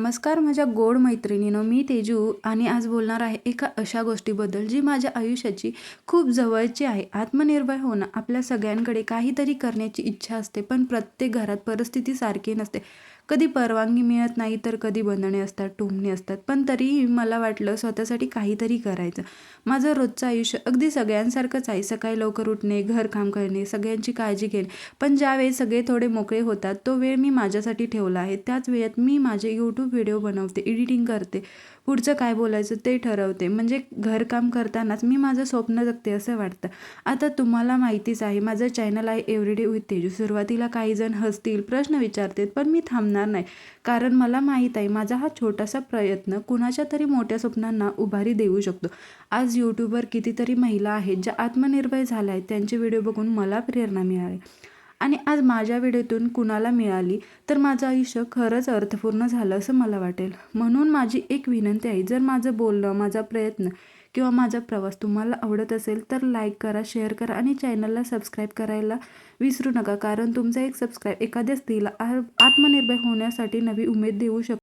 नमस्कार माझ्या गोड मैत्रिणीनं मी तेजू आणि आज बोलणार आहे एका अशा गोष्टीबद्दल जी माझ्या आयुष्याची खूप जवळची आहे. आत्मनिर्भर होणं आपल्या सगळ्यांकडे काहीतरी करण्याची इच्छा असते पण प्रत्येक घरात परिस्थिती सारखी नसते. कधी परवानगी मिळत नाही तर कधी बंधने असतात टोमणे असतात. पण तरीही मला वाटलं स्वतःसाठी काहीतरी करायचं. माझं रोजचं आयुष्य अगदी सगळ्यांसारखंच आहे. सकाळी लवकर उठणे घरकाम करणे सगळ्यांची काळजी घेणे. पण ज्यावेळी सगळे थोडे मोकळे होतात तो वेळ मी माझ्यासाठी ठेवला आहे. त्याच वेळेत मी माझे यूट्यूब व्हिडिओ बनवते एडिटिंग करते. पुढचं काय बोलायचं ते ठरवते. म्हणजे घरकाम करतानाच मी माझं स्वप्न जगते असं वाटतं. आता तुम्हाला माहितीच आहे माझं चॅनल आहे एव्हरीडे विथ तेजू सुरुवातीला काही जण हसतील प्रश्न विचारतील पण मी थांबणार नाही. कारण मला माहीत आहे माझा हा छोटासा प्रयत्न कुणाच्या तरी मोठ्या स्वप्नांना उभारी देऊ शकतो. आज यूट्यूबवर कितीतरी महिला आहेत ज्या आत्मनिर्भर झाल्या आहेत त्यांचे व्हिडिओ बघून मला प्रेरणा मिळाली. आणि आज माझ्या वेळेतून कुणाला मिळाली तर माझं आयुष्य खरंच अर्थपूर्ण झालं असं मला वाटेल. म्हणून माझी एक विनंती आहे जर माझं बोलणं माझा प्रयत्न किंवा माझा प्रवास तुम्हाला आवडत असेल तर लाईक करा शेअर करा आणि चॅनलला सबस्क्राईब करायला विसरू नका. कारण तुमचा एक सबस्क्राईब एखाद्या स्त्रीला आत्मनिर्भर होण्यासाठी नवी उमेद देऊ शकतो.